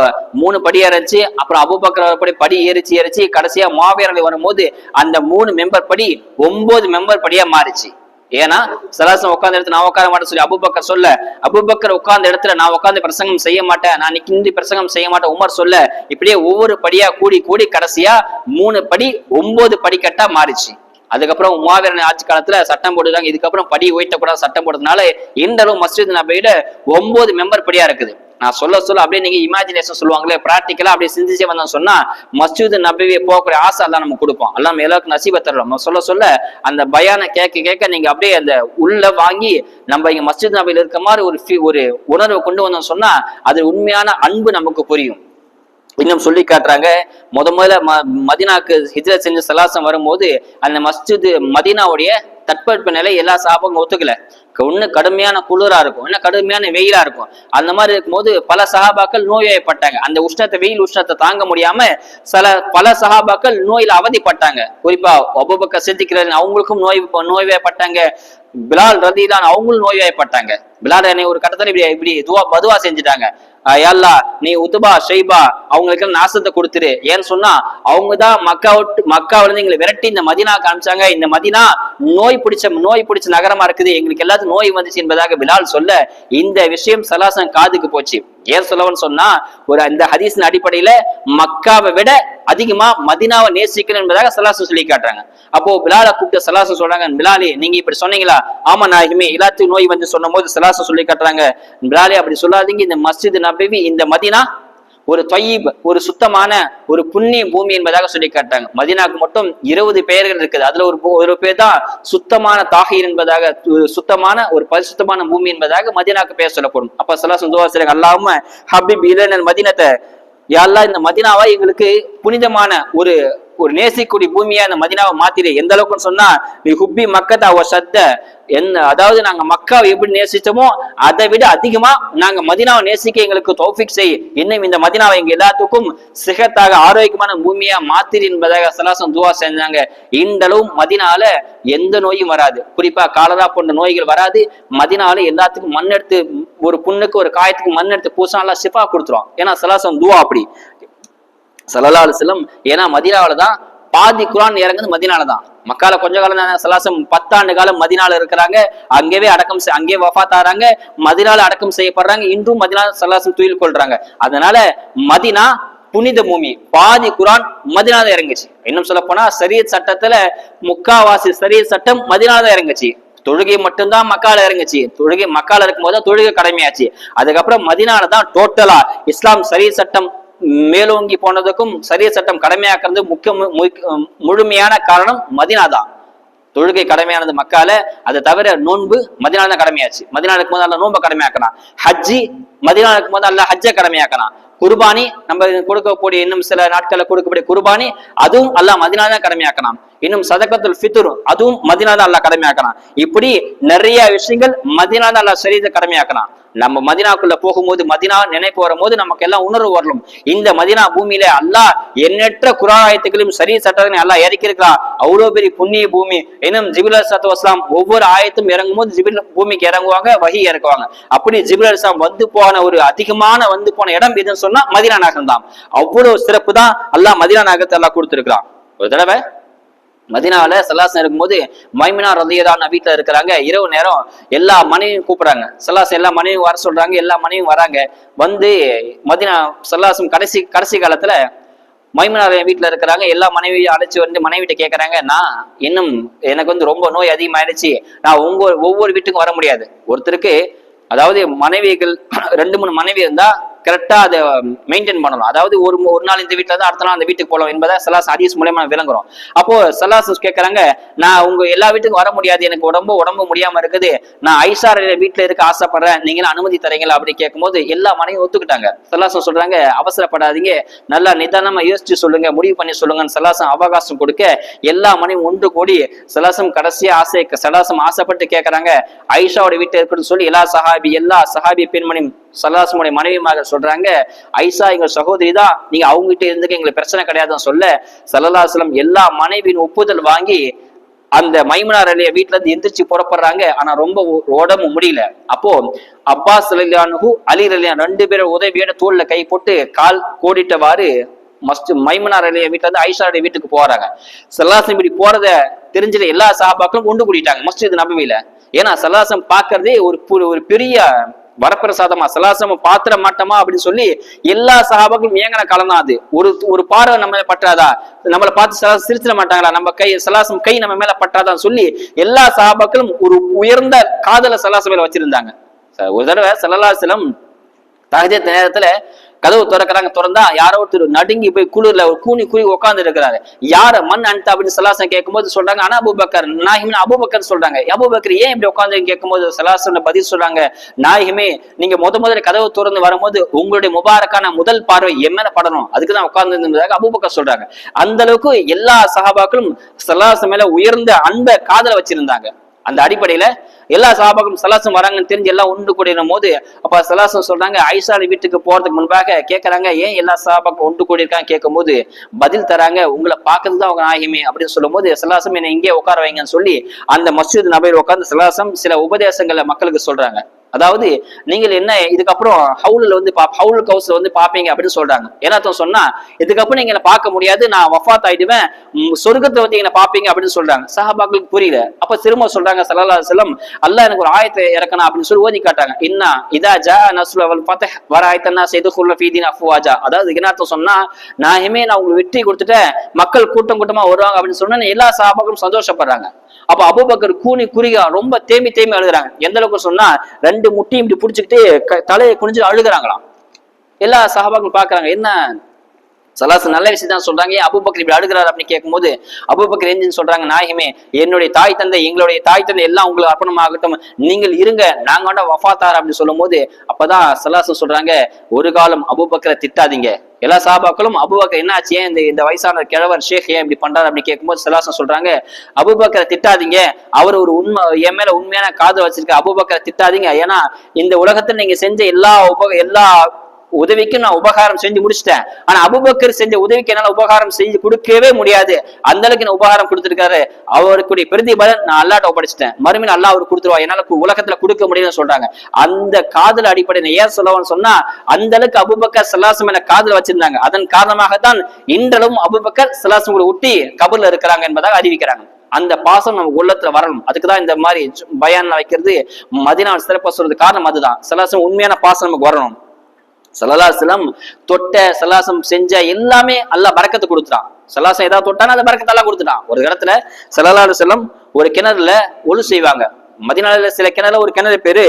மூணு படி ஏறிச்சு அப்புறம் அபுபக்கர் படி படி ஏறிச்சு ஏறிச்சு கடைசியா மாவீரலை வரும்போது அந்த மூணு மெம்பர் படி ஒன்பது மெம்பர் படியா மாறிச்சு. ஏன்னா சலாசம் உட்கார்ந்த இடத்துல நான் உட்கார மாட்டேன் சொல்லி அபுபக்கர் சொல்ல. அபுபக்கர் உட்கார்ந்த இடத்துல நான் உட்கார்ந்து பிரசங்கம் செய்ய மாட்டேன் நான் நிக்கிந்து பிரசங்கம் செய்ய மாட்டேன் உமர் சொல்ல. இப்படியே ஒவ்வொரு படியா கூடி கூடி கடைசியா மூணு படி ஒன்பது படிக்கட்டா மாறிச்சு. அதுக்கப்புறம் உமாவீரன் ஆட்சி காலத்துல சட்டம் போட்டுதாங்க இதுக்கப்புறம் படி உயர்த்தக்கூடாது சட்டம் போட்டதுனால இந்த அளவு மஸ்ஜித் நபையில ஒன்பது மெம்பர் படியா இருக்குது. நான் சொல்ல சொல்ல அப்படியே நீங்க இமேஜினேஷன் சொல்லுவாங்களே பிராக்டிக்கலா அப்படியே சிந்திச்சே வந்தோம் சொன்னா மஸ்ஜித் நபியை போகக்கூடிய ஆசை எல்லாம் நம்ம கொடுப்போம். எல்லாம் எல்லாருக்கும் நசீப தரலாம் நம்ம சொல்ல சொல்ல அந்த பயான கேட்க கேட்க நீங்க அப்படியே அந்த உள்ள வாங்கி நம்ம இங்க மஸ்ஜித் நபியில் இருக்க மாதிரி ஒரு ஒரு உணர்வை கொண்டு வந்தோம் சொன்னா அது உண்மையான அன்பு நமக்கு புரியும். இன்னும் சொல்லி காட்டுறாங்க. முத முதல்ல ம மதினாக்கு ஹிஜ்ரத் செஞ்ச சலாசம் வரும்போது அந்த மஸ்ஜித் மதினாவுடைய தட்பவெட்ப நிலை எல்லா சாபங்க ஒத்துக்கல. ஒண்ணு கடுமையான குளிரா இருக்கும் இன்னும் கடுமையான வெயிலா இருக்கும். அந்த மாதிரி இருக்கும்போது பல சகாபாக்கள் நோய்வாய்ப்பட்டாங்க அந்த உஷ்ணத்தை வெயில் உஷ்ணத்தை தாங்க முடியாம சில பல சகாபாக்கள் நோயில அவதிப்பட்டாங்க. குறிப்பா ஒபபக்க சித்திக்கிறன் அவங்களுக்கும் நோய் நோய்வாய்ப்பட்டாங்க பிலால் ரதிதான் அவங்களும் நோய்வாய்ப்பட்டாங்க பிலால் என்னை ஒரு கட்டத்துல இப்படி இப்படி துவா பதுவா செஞ்சுட்டாங்க. ஆஹ் நீ உத்துபா ஷெய்பா அவங்களுக்கு நாசத்தை கொடுத்துரு. ஏன்னு சொன்னா அவங்க தான் மக்கா விட்டு மக்காவில இருந்து எங்களை விரட்டி இந்த மதினா காமிச்சாங்க. இந்த மதினா நோய் பிடிச்ச நோய் பிடிச்ச நகரமா இருக்குது. எங்களுக்கு எல்லாத்துக்கும் நோய் வந்துச்சு என்பதாக பிலால் சொல்ல இந்த விஷயம் சலாசன் காதுக்கு போச்சு. ஏன் சொல்லவன் சொன்னா ஒரு அந்த ஹதீஸின் அடிப்படையில மக்காவை விட அதிகமா மதினாவை நேசிக்கணும் என்பதாக சலாசம் சொல்லி காட்டுறாங்க. அப்போ பிலாலை கூப்பிட்டு சலாசம் சொல்றாங்க பிலாலி நீங்க இப்படி சொன்னீங்களா? ஆமா நாயகமே. எல்லாத்துக்கும் நோய் வந்து சொன்னும் போது சலாசம் சொல்லி காட்டுறாங்க பிலாலி அப்படி சொல்லாதீங்க. இந்த மஸ்ஜித் நபவி இந்த மதினா ஒரு தொய்யீப் ஒரு சுத்தமான ஒரு புண்ணிய பூமி என்பதாக சொல்லி காட்டாங்க மதினாக்கு மட்டும் இருபது பெயர்கள் இருக்குது. அதுல ஒரு ஒரு பேர் தான் சுத்தமான தாகீர் என்பதாக சுத்தமான ஒரு பரிசுத்தமான பூமி என்பதாக மதினாக்கு பேர் சொல்லப்படும். அப்ப சலாசம் சந்தோஷம் அல்லாம ஹபிப் இளைஞர் மதினத்தை யாரெல்லாம் இந்த மதினாவா எங்களுக்கு புனிதமான ஒரு ஒரு நேசிக்கூடிய பூமியா அந்த மதினாவை மாத்திரு. எந்த அளவுக்குன்னு சொன்னா நீ ஹுப்பி மக்கத்தா அவ சத்த என்ன அதாவது நாங்க மக்காவை எப்படி நேசிச்சோமோ அதை விட அதிகமா நாங்க மதினாவை நேசிக்க எங்களுக்கு தௌஃபிக் செய். இன்னும் இந்த மதினாவை எங்க எல்லாத்துக்கும் சிகத்தாக ஆரோக்கியமான பூமியா மாத்திரு என்பதாக சலாசம் துவா செஞ்சாங்க. இந்த அளவு மதினால எந்த நோயும் வராது. குறிப்பா காலரா போன்ற நோய்கள் வராது. மதினால எல்லாத்துக்கும் மண் எடுத்து ஒரு புண்ணுக்கு ஒரு காயத்துக்கு மண் எடுத்து பூசா எல்லாம் சிஃபா கொடுத்துரும். ஏன்னா சலாசம் துவா அப்படி. சல்லல்லா செல்லம் ஏன்னா மதினாவில தான் பாதி குரான் இறங்குது மதினால தான் மக்கால கொஞ்ச காலம் சலாசம் பத்தாண்டு காலம் மதினால இருக்கிறாங்க. அங்கேயே அடக்கம் அங்கே அங்கேயே வஃபாத் ஆறாங்க மதினால அடக்கம் செய்யப்படுறாங்க. இன்றும் மதினால சலாசம் துயில் கொள்றாங்க. அதனால மதினா புனித பூமி. பாதி குரான் மதினால இறங்குச்சு. இன்னும் சொல்ல போனா சரியத் சட்டத்துல முக்காவாசி சரியத் சட்டம் மதினால தான் இறங்குச்சு. தொழுகை மட்டும்தான் மக்கால இறங்குச்சு. தொழுகை மக்கால இருக்கும்போது தான் தொழுகை கடமையாச்சு. அதுக்கப்புறம் மதினால தான் டோட்டலா இஸ்லாம் சரிய சட்டம் மேலோங்கி போனதுக்கும் சரிய சட்டம் கடமையாக்குறது முக்கிய முழுமையான காரணம் மதினா தான் தொழுகை கடமையானது மக்கால அதை தவிர நோன்பு மதினாதான் கடமையாச்சு. மதினாளுக்கு இருக்கும்போது அல்ல நோன்பை கடமையாக்கலாம் ஹஜ்ஜி மதினாளுக்கு இருக்கும்போது அல்ல ஹஜ்ஜை கடமையாக்கலாம் குர்பானி நம்ம கொடுக்கக்கூடிய இன்னும் சில நாட்கள்ல கொடுக்கக்கூடிய குர்பானி அதுவும் அல்லா மதினா தான் கடமையாக்கலாம் இன்னும் சதகத்துல் ஃபித்ர் அதுவும் மதினா தான் அல்லாஹ் கடமையாக்கலாம் இப்படி நிறைய விஷயங்கள் மதினா தான் அல்லாஹ் சரீரத்தை கடமையாக்கலாம் நம்ம மதினாக்குள்ள போகும்போது மதினா நினைப்பு வரும்போது நமக்கு எல்லாம் உணர்வு வரலும். இந்த மதினா பூமியில அல்லாஹ் எண்ணற்ற குராயத்துகளையும் சரி சட்டத்தினை எல்லாம் இறக்கி இருக்கிறான் அவ்வளவு பெரிய புண்ணிய பூமி. இன்னும் ஜிபில் சத்து வஸ்லாம் ஒவ்வொரு ஆயத்தும் இறங்கும் போது ஜிபில் பூமிக்கு இறங்குவாங்க வகி இறக்குவாங்க. அப்படி ஜிபில் அலிஸ்லாம் வந்து போன ஒரு அதிகமான வந்து போன இடம் எதுன்னு சொன்னா மதினா நகரம் தான். அவ்வளவு சிறப்பு தான் அல்லாஹ் மதினா நகரத்தை எல்லாம் கொடுத்திருக்கிறான். ஒரு தடவை மதினால சல்லாசன் இருக்கும்போது மைமினா ரதியதான வீட்டில் இருக்கிறாங்க. இரவு நேரம் எல்லா மனைவியும் கூப்பிடுறாங்க. சல்லாசன் எல்லா மனைவியும் வர சொல்றாங்க. எல்லா மனைவியும் வராங்க. வந்து மதினா சல்லாசம் கடைசி கடைசி காலத்துல மைமனார் என் வீட்டுல இருக்கிறாங்க. எல்லா மனைவியும் அழைச்சு வந்து மனைவிட்ட கேட்குறாங்க நான் இன்னும் எனக்கு வந்து ரொம்ப நோய் அதிகமாயிடுச்சு. நான் உங்க ஒவ்வொரு வீட்டுக்கும் வர முடியாது. ஒருத்தருக்கு அதாவது மனைவிகள் ரெண்டு மூணு மனைவி இருந்தா கரெக்டாக அதை மெயின்டைன் பண்ணணும். அதாவது ஒரு ஒரு நாள் இந்த வீட்டில் தான் அடுத்த நாள் அந்த வீட்டுக்கு போகலாம் என்பதை சலாஸ் ஹதீஸ் மூலயமா விளங்குறோம். அப்போ சலாஸ் கேட்குறாங்க நான் உங்கள் எல்லா வீட்டுக்கும் வர முடியாது எனக்கு உடம்பு உடம்பு முடியாமல் இருக்குது. நான் ஐசார் வீட்டில் இருக்க ஆசைப்படுறேன் நீங்களும் அனுமதி தரீங்களா அப்படி கேட்கும்போது எல்லா மனையும் ஒத்துக்கிட்டாங்க. சலாசம் சொல்கிறாங்க அவசரப்படாதீங்க நல்லா நிதானமாக யோசிச்சு சொல்லுங்க முடிவு பண்ணி சொல்லுங்கன்னு சலாசம் அவகாசம் கொடுக்க எல்லா மனையும் ஒன்று கூடி சலாசம் கடைசியாக ஆசை சலாசம் ஆசைப்பட்டு கேட்குறாங்க ஐஷாவோட வீட்டில் இருக்குன்னு சொல்லி எல்லா சஹாபி எல்லா சஹாபி பெண்மணியும் சல்லாசமுடைய மனைவிமாக சொல்றாங்க ஐசா எங்க சகோதரி தான் நீங்க அவங்ககிட்ட இருந்துக்க எங்களுக்கு பிரச்சனை கிடையாதுன்னு சொல்ல சல்லாசலம் எல்லா மனைவியின் ஒப்புதல் வாங்கி அந்த மைமனார் அலைய வீட்டுல இருந்து எந்திரிச்சு புறப்படுறாங்க. ஆனா ரொம்ப உடம்பு முடியல. அப்போ அப்பாஸ் அலிலானு அலி அலியான் ரெண்டு பேரும் உதவியோட தோல்ல கை போட்டு கால் கோடிட்டவாறு மஸ்ட் மைமனார் அலைய வீட்டுல இருந்து ஐஷாருடைய வீட்டுக்கு போறாங்க. சல்லாசம் இப்படி போறத தெரிஞ்ச எல்லா சாபாக்களும் ஒன்று கூடிட்டாங்க இது நம்பவில ஏன்னா சல்லாசம் பாக்குறதே ஒரு பு- ஒரு பெரிய வரப்பிரசாதமா சலாசம் பாத்திர மாட்டோமா அப்படின்னு சொல்லி எல்லா சகாபாக்களும் ஏங்கன கலந்தாது ஒரு ஒரு பார்வை நம்ம பற்றாதா? நம்மளை பார்த்து சலாசம் சிரிச்சிட மாட்டாங்களா? நம்ம கை சலாசம் கை நம்ம மேல பற்றாதான்னு சொல்லி எல்லா சகாபாக்களும் ஒரு உயர்ந்த காதல சலாசம் மேல வச்சிருந்தாங்க. ஒரு தடவை சலலாசலம் தகஜத் நேரத்துல கதவு திறக்கிறாங்க திறந்தா யாரோ ஒருத்தர் நடுங்கி போய் குளிர்ல ஒரு கூனி குழி உட்கார்ந்து இருக்கிறாரு. யார மண் அனுத்த அப்படின்னு சலாசம் கேட்கும்போது சொல்றாங்க ஆனா அபூபக்கர் நாயகிமே அபுபக்கர் சொல்றாங்க. அபூபக்கர் ஏன் இப்படி உட்கார்ந்து கேட்கும்போது சலாசன பதில் சொல்றாங்க நாயகமே நீங்க முத முதல்ல கதவு திறந்து வரும்போது உங்களுடைய முபாரக்கான முதல் பார்வை என்ன படணும். அதுக்கு தான் உட்கார்ந்து இருந்ததாக சொல்றாங்க. அந்த அளவுக்கு எல்லா சகாபாக்களும் சலாசன் மேல உயர்ந்த அன்ப காதல வச்சிருந்தாங்க. அந்த அடிப்படையில எல்லா சகாபாக்களும் சலாசம் வராங்கன்னு தெரிஞ்சு எல்லாம் உண்டு கூடின போது அப்ப சலாசம் சொல்றாங்க ஐசாலி வீட்டுக்கு போறதுக்கு முன்பாக கேட்கறாங்க ஏன் எல்லா சகாபாக்கும் ஒன்று கூடியிருக்காங்க கேட்கும்போது பதில் தராங்க உங்களை பார்க்கறது தான் அவங்க நாயகமே அப்படின்னு சொல்லும்போது சலாசம் என்னை இங்கே உட்கார வைங்கன்னு சொல்லி அந்த மசூத் நபையில் உட்கார்ந்து சலாசம் சில உபதேசங்களை மக்களுக்கு சொல்றாங்க. அதாவது நீங்கள் என்ன இதுக்கப்புறம் ஹவுலில் வந்து பா ஹவுல் கவுஸ்ல வந்து பார்ப்பீங்க அப்படின்னு சொல்றாங்க. ஏன்னாத்தம் சொன்னா இதுக்கப்புறம் நீங்க என்ன பார்க்க முடியாது நான் வஃபாத் ஆயிடுவேன் சொர்க்கத்தை வந்து என்ன பார்ப்பீங்க அப்படின்னு சொல்றாங்க. சஹாபாக்களுக்கு புரியல. அப்ப திரும்ப சொல்றாங்க சல்லா செல்லம் அல்லாஹ் எனக்கு ஒரு ஆயத்தை இறக்கணும் அப்படின்னு சொல்லி ஓதி காட்டாங்க இன்னா இதா ஜா நஸ்ல வல் ஃபத்ஹ் வர ஆயத்தன்னா செய்து குல்ல ஃபீதின் அஃபுவாஜா அதாவது என்னத்தம் சொன்னா நான் நான் உங்களுக்கு வெற்றி கொடுத்துட்டேன் மக்கள் கூட்டம் கூட்டமா வருவாங்க அப்படின்னு சொன்னா எல்லா சஹாபாக்களும் சந்தோஷப்படுறாங்க. அப்ப அபூபக்கர் கூனி குறுகா ரொம்ப தேமி தேமி அழுகுறாங்க. எந்த அளவுக்கு சொன்னா ரெண்டு முட்டியும் இப்படி பிடிச்சிக்கிட்டு தலையை குனிஞ்சு அழுகிறாங்களாம். எல்லா சகாபாக்களும் பாக்குறாங்க என்ன சலாசு நல்ல விஷயம் தான் சொல்றாங்க. ஏன் அபூபக்கர் இப்படி அழுகிறார் அப்படின்னு கேட்கும்போது அபூபக்கர் எஞ்சின்னு சொல்றாங்க நாயகமே என்னுடைய தாய் தந்தை எங்களுடைய தாய் தந்தை எல்லாம் உங்களுக்கு அர்ப்பணமாகட்டும் நீங்கள் இருங்க நாங்க வேண்டாம் வஃபாத்தார் அப்படின்னு சொல்லும் போது அப்பதான் சலாசு சொல்றாங்க ஒரு காலம் அபூபக்கரை திட்டாதீங்க. எல்லா சாபாக்களும் அபுபக்கர் என்னாச்சு? ஏன் இந்த இந்த வயசான கிழவர் ஷேக் ஏன் இப்படி பண்றாரு? அப்படின்னு கேட்கும்போது சலாசம் சொல்றாங்க அபுபக்கரை திட்டாதீங்க. அவர் ஒரு உண்மை என் மேல உண்மையான காது வச்சிருக்க அபுபக்கரை திட்டாதீங்க. ஏன்னா இந்த உலகத்துல நீங்க செஞ்ச எல்லா உப எல்லா உதவிக்கு நான் உபகாரம் செஞ்சு முடிச்சிட்டேன். ஆனா அபுபக்கர் செஞ்ச உதவிக்கு என்னால உபகாரம் செஞ்சு கொடுக்கவே முடியாது. அந்த அளவுக்கு நான் உபகாரம் கொடுத்திருக்காரு? அவருக்குடைய பிரதிபலன் நான் அல்லாட்ட ஒப்படைச்சிட்டேன். மறுமையில் அல்லா அவர் கொடுத்துருவா. என்னால உலகத்துல கொடுக்க முடியும்னு சொல்றாங்க. அந்த காதல் அடிப்படையில் ஏன் சொல்லவன்னு சொன்னா அந்த அளவுக்கு அபுபக்கர் சல்லாசம் என காதல் வச்சிருந்தாங்க. அதன் காரணமாகத்தான் இன்றளவும் அபுபக்கர் சல்லாசம் ஒட்டி கபர்ல இருக்கிறாங்க என்பதாக அறிவிக்கிறாங்க. அந்த பாசம் நம்ம உள்ளத்துல வரணும். அதுக்கு தான் இந்த மாதிரி பயான் வைக்கிறது மதினா சிறப்பா சொல்றது காரணம் அதுதான். சல்லாசம் உண்மையான பாசம் நமக்கு வரணும். சலலாசலம் தொட்ட சலாசம் செஞ்ச எல்லாமே அல்லா பறக்கத்தை கொடுத்துட்டான். சலாசம் ஏதாவது தொட்டானா அந்த பறக்கத்தெல்லாம் கொடுத்துட்டான். ஒரு இடத்துல சலலாலு செல்லம் ஒரு கிணறுல ஒழு செய்வாங்க. மதினால சில கிணறுல ஒரு கிணறு பேரு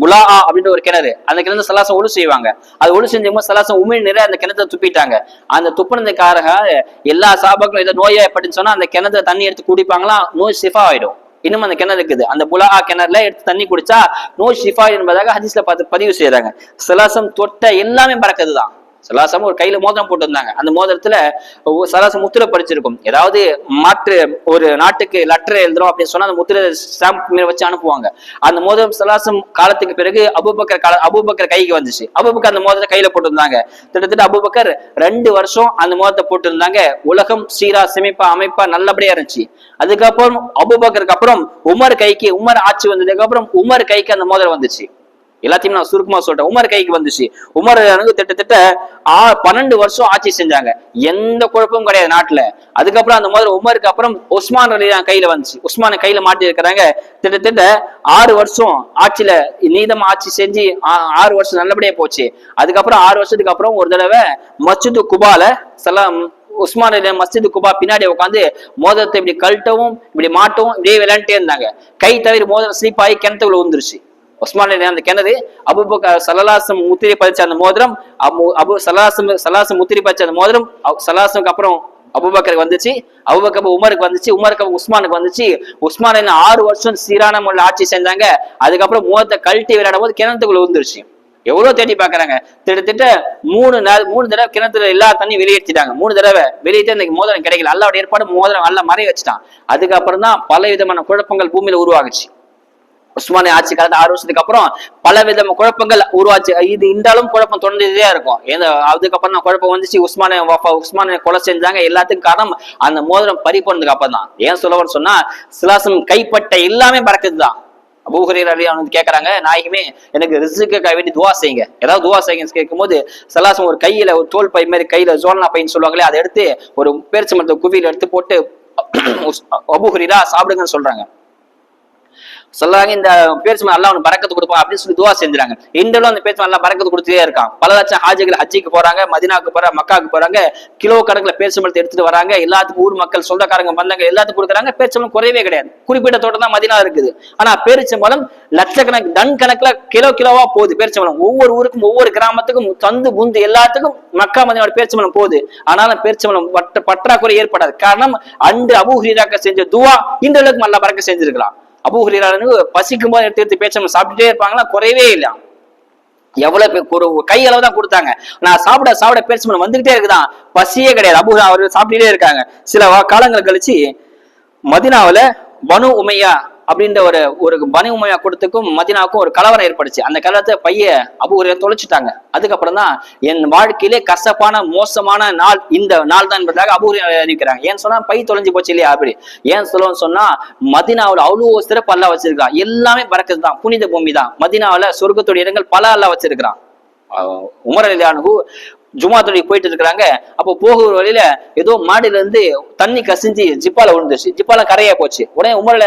புலா அப்படின்ற ஒரு கிணறு. அந்த கிணறு சலாசம் ஒழு செய்வாங்க. அது ஒழு செஞ்சவங்க சலாசம் உமிழ் நிற அந்த கிணத்தை துப்பிட்டாங்க. அந்த துப்புனதுக்காக எல்லா சாபாக்களும் ஏதோ நோயை ஏற்பட்டுன்னு சொன்னா அந்த கிணத்துல தண்ணி எடுத்து குடிப்பாங்களாம் நோய் சிஃபா ஆயிடும். இன்னும் அந்த கிணறு இருக்குது. அந்த புலா கிணறுல எடுத்து தண்ணி குடிச்சா நோ ஷிஃபா என்பதாக ஹதீஸ்ல பார்த்து பதிவு செய்யறாங்க சிலாசம் தொட்ட எல்லாமே பறக்குது தான் சலாசம் ஒரு கையில மோதிரம் போட்டிருந்தாங்க. அந்த மோதிரத்துல சலாசம் முத்திரை படிச்சிருக்கும். ஏதாவது மாற்று ஒரு நாட்டுக்கு லெட்டர் எழுதுறோம் அப்படின்னு சொன்னா அந்த முத்திரை ஸ்டாம்ப் மேல வச்சு அனுப்புவாங்க. அந்த மோதிரம் சலாசம் காலத்துக்கு பிறகு அபூபக்கர் கால அபூபக்கர் கைக்கு வந்துச்சு. அபுபக்கர் அந்த மோதிரத்தை கையில போட்டிருந்தாங்க. கிட்டத்தட்ட அபூபக்கர் ரெண்டு வருஷம் அந்த மோதிரத்தை போட்டிருந்தாங்க. உலகம் சீரா செமிப்பா அமைப்பா நல்லபடியா இருந்துச்சு. அதுக்கப்புறம் அபூபக்கருக்கு அப்புறம் உமர் கைக்கு உமர் ஆட்சி வந்ததுக்கு அப்புறம் உமர் கைக்கு அந்த மோதிரம் வந்துச்சு. எல்லாத்தையும் நான் சுருக்கமா சொல்றேன். உமர் கைக்கு வந்துச்சு. உமர் வந்து திட்டத்தட்ட ஆ பன்னெண்டு வருஷம் ஆட்சி செஞ்சாங்க. எந்த குழப்பமும் கிடையாது நாட்டுல. அதுக்கப்புறம் அந்த முதல்ல உமருக்கு அப்புறம் உஸ்மான் அலி தான் கையில வந்துச்சு. உஸ்மான கையில மாட்டி இருக்கிறாங்க. திட்டத்தட்ட ஆறு வருஷம் ஆட்சியில நீதமா ஆட்சி செஞ்சு ஆ- ஆறு வருஷம் நல்லபடியா போச்சு. அதுக்கப்புறம் ஆறு வருஷத்துக்கு அப்புறம் ஒரு தடவை மஸ்ஜிது குபால சலாம் உஸ்மான் அலி மஸ்ஜிது குபா பின்னாடி உட்காந்து மோதிரத்தை இப்படி கழட்டவும் இப்படி மாட்டவும் இப்படியே விளையாண்டே இருந்தாங்க. கை தவிர மோதிரம் ஸ்லீப் ஆகி கிணத்துக்குள்ள விழுந்துருச்சு. உஸ்மான் அந்த கிணறு அபுபக்க சலலாசம் முத்திரை பதிச்ச அந்த மோதிரம் அபு அபு சலாசம் சலாசம் முத்திரை பதிச்ச அந்த மோதிரம் சலாசனுக்கு சலாசமுக்கு அப்புறம் அபுபக்கருக்கு வந்துச்சு. அபுபக்கர் உமருக்கு வந்துச்சு. உமருக்கு உஸ்மானுக்கு வந்துச்சு. உஸ்மான் ஆறு வருஷம் சீரான முறையில் ஆட்சி செஞ்சாங்க. அதுக்கப்புறம் மோதத்தை கழட்டி விளையாடும் போது கிணத்துக்குள்ள விழுந்துருச்சு. எவ்வளவு தேடி பாக்குறாங்க கிட்டத்தட்ட மூணு நாள் மூணு தடவை கிணத்துல எல்லா தண்ணி வெளியேற்றிட்டாங்க. மூணு தடவை வெளியேற்றி அந்த மோதிரம் கிடைக்கல. அல்லாவோட ஏற்பாடு மோதிரம் நல்லா மறைய வச்சுட்டான். அதுக்கப்புறம் தான் பல விதமான குழப்பங்கள் பூமியில உருவாகுச்சு. உஸ்மானிய ஆட்சி காலத்து ஆறு வருஷத்துக்கு அப்புறம் பல விதமான குழப்பங்கள் உருவாச்சு. இது இன்றாலும் குழப்பம் தொடர்ந்துட்டே இருக்கும். ஏன்னா அதுக்கப்புறம் தான் குழப்பம் வந்துச்சு. உஸ்மானிய உஸ்மானிய கொலை செஞ்சாங்க. எல்லாத்துக்கும் காரணம் அந்த மோதிரம் பறி போனதுக்கு அப்புறம் தான். ஏன் சொல்லவன்னு சொன்னா சிலாசம் கைப்பட்ட எல்லாமே பறக்குது தான் அபூஹரீர் அலி வந்து கேட்கறாங்க நாயகமே எனக்கு ரிசுக்காக வேண்டி துவா செய்யுங்க. ஏதாவது துவா செய்யுங்க கேட்கும்போது சலாசம் ஒரு கையில ஒரு தோல் பை மாதிரி கையில ஜோல்னா பைன்னு சொல்லுவாங்களே அதை எடுத்து ஒரு பேரிச்ச மரத்தை குவியில் எடுத்து போட்டு அபூஹரீரா சாப்பிடுங்கன்னு சொல்றாங்க. சொல்றாங்க இந்த பேர்ச்சி எல்லாம் அவனுக்கு பறக்கத்து கொடுப்பான் அப்படின்னு சொல்லி துவா செஞ்சுறாங்க. இன்றளவும் அந்த பேர்ச்சி நல்லா பறக்கத்து கொடுத்துட்டே இருக்கான். பல லட்சம் ஹாஜிகள் ஹஜ்ஜிக்கு போறாங்க மதினாக்கு போறாங்க மக்காவுக்கு போறாங்க கிலோ கணக்குல பேரிச்சம்பழத்தை எடுத்துட்டு வராங்க. எல்லாத்துக்கும் ஊர் மக்கள் சொந்தக்காரங்க வந்தாங்க எல்லாத்துக்கும் கொடுக்குறாங்க. பேரிச்சம்பழம் குறையவே கிடையாது. குறிப்பிட்ட தோட்டம் தான் மதினா இருக்குது. ஆனா பேரிச்சம்பழம் லட்சக்கணக்கு டன் கணக்குல கிலோ கிலோவா போகுது பேரிச்சம்பழம் ஒவ்வொரு ஊருக்கும் ஒவ்வொரு கிராமத்துக்கும் தந்து புந்து எல்லாத்துக்கும் மக்கா மதினோட பேரிச்சம்பழம் போகுது. ஆனாலும் பேரிச்சம்பழம் பற்ற பற்றாக்குறை ஏற்படாது. காரணம் அன்று அபூஹரீராக்க செஞ்ச துவா இன்றளவுக்கு நல்லா பறக்க செஞ்சிருக்கலாம். அபூஹரீரானுக்கு பசிக்கும் போது எடுத்து எடுத்து பேரிச்சம்பழம் சாப்பிட்டுட்டே இருப்பாங்களா? குறையவே இல்லை. எவ்வளவு ஒரு கை அளவு தான் கொடுத்தாங்க. நான் சாப்பிட சாப்பிட பேரிச்சம்பழம் வந்துகிட்டே இருக்குதான். பசியே கிடையாது. அபு அவர் சாப்பிட்டுட்டே இருக்காங்க. சில காலங்கள் கழிச்சு மதினாவுல பனு உமையா அப்படின்ற ஒரு ஒரு பனு உமையா கொடுத்துக்கும் மதினாவுக்கும் ஒரு கலவரம் ஏற்பட்டுச்சு அந்த கலவரத்தை பைய அபு தொலைச்சிட்டாங்க. அதுக்கப்புறம் தான் என் வாழ்க்கையிலே கசப்பான மோசமான நாள் இந்த நாள் தான் என்பதாக அபு அறிவிக்கிறாங்க. ஏன் சொன்னா பை தொலைஞ்சு போச்சு இல்லையா அப்படி? ஏன் சொல்லுவோம்னு சொன்னா மதினாவில் அவ்வளோ சிறப்பு அல்லா வச்சிருக்கான் எல்லாமே பறக்கிறது தான் புனித பூமி தான். மதினாவில் சொர்க்கத்துடைய இடங்கள் பல அல்லா வச்சிருக்கிறான். உமர் அலியானு ஜுமாத்துடைய போயிட்டு இருக்கிறாங்க. அப்போ போகிற வழியில ஏதோ மாடியில இருந்து தண்ணி கசிஞ்சு ஜிப்பால விழுந்துச்சு ஜிப்பால கரையா போச்சு. உடனே உமரில்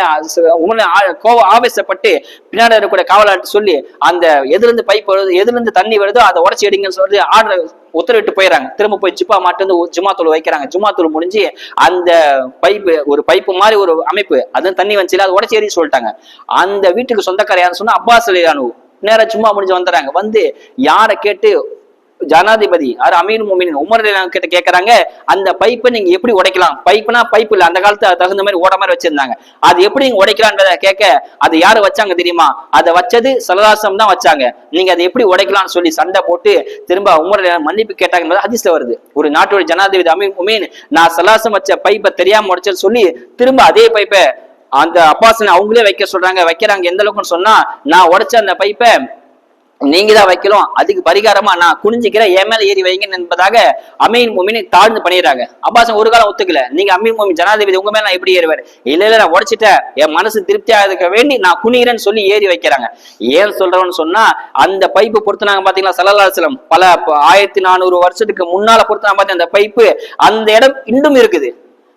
உமரில் கோவம் ஆவேசப்பட்டு பின்னாடி இருக்கக்கூடிய காவலாட்டு சொல்லி அந்த எதிலிருந்து பைப் வருது எதிலிருந்து தண்ணி வருதோ அதை உடச்சி எடுங்கன்னு சொல்லி ஆர்டர் உத்தரவிட்டு போயிடறாங்க திரும்ப போய் ஜிப்பா மாட்டு வந்து ஜுமா தூள் வைக்கிறாங்க. ஜுமா தூள் முடிஞ்சு அந்த பைப்பு ஒரு பைப்பு மாதிரி ஒரு அமைப்பு. அது தண்ணி வந்துச்சு அதை உடச்சி எறி சொல்லிட்டாங்க. அந்த வீட்டுக்கு சொந்தக்கார யாருன்னு சொன்னா அப்பாஸ் அலியானு நேரம் சும்மா முடிஞ்சு வந்துடுறாங்க. வந்து யாரை கேட்டு ஜனாதிபதி யார்? அமீர் மோமின் உமர் கிட்ட கேட்கறாங்க அந்த பைப்பை நீங்க எப்படி உடைக்கலாம்? பைப்புனா பைப் இல்ல அந்த காலத்துல தகுந்த மாதிரி ஓட மாதிரி வச்சிருந்தாங்க. அது எப்படி நீங்க உடைக்கலான்றத கேட்க அது யாரு வச்சாங்க தெரியுமா? அதை வச்சது சலதாசம் தான் வச்சாங்க. நீங்க அதை எப்படி உடைக்கலாம்னு சொல்லி சண்டை போட்டு திரும்ப உமர் மன்னிப்பு கேட்டாங்கன்றது ஹதீஸ்ல வருது. ஒரு நாட்டோட ஜனாதிபதி அமீர் முமீன் நான் சலாசம் வச்ச பைப்பை தெரியாம உடைச்சேன்னு சொல்லி திரும்ப அதே பைப்பை அந்த அப்பாசனை அவங்களே வைக்க சொல்றாங்க வைக்கிறாங்க எந்த அளவுக்குன்னு சொன்னா நான் உடைச்ச அந்த பைப்பை நீங்க தான் வைக்கலாம் அதுக்கு பரிகாரமா நான் குனிஞ்சுக்கிறேன். என் மேல ஏறி வைங்க என்பதாக அமீன் மோமின் தாழ்ந்து பண்ணிடுறாங்க அப்பாசன் ஒரு காலம் ஒத்துக்கல. நீங்க அமீன் மோமின் ஜனாதிபதி உங்க மேல நான் எப்படி ஏறுவார் இல்ல இல்ல நான் உடைச்சிட்டேன். என் மனசு திருப்தி இருக்க வேண்டி நான் குனிகிறேன்னு சொல்லி ஏறி வைக்கிறாங்க. ஏன் சொல்றேன்னு சொன்னா அந்த பைப்பு பொறுத்துனாங்க பாத்தீங்களா? சலலாசலம் பல ஆயிரத்தி நானூறு வருஷத்துக்கு முன்னால பொறுத்துனாங்க பாத்தீங்க அந்த பைப்பு? அந்த இடம் இன்னும் இருக்குது.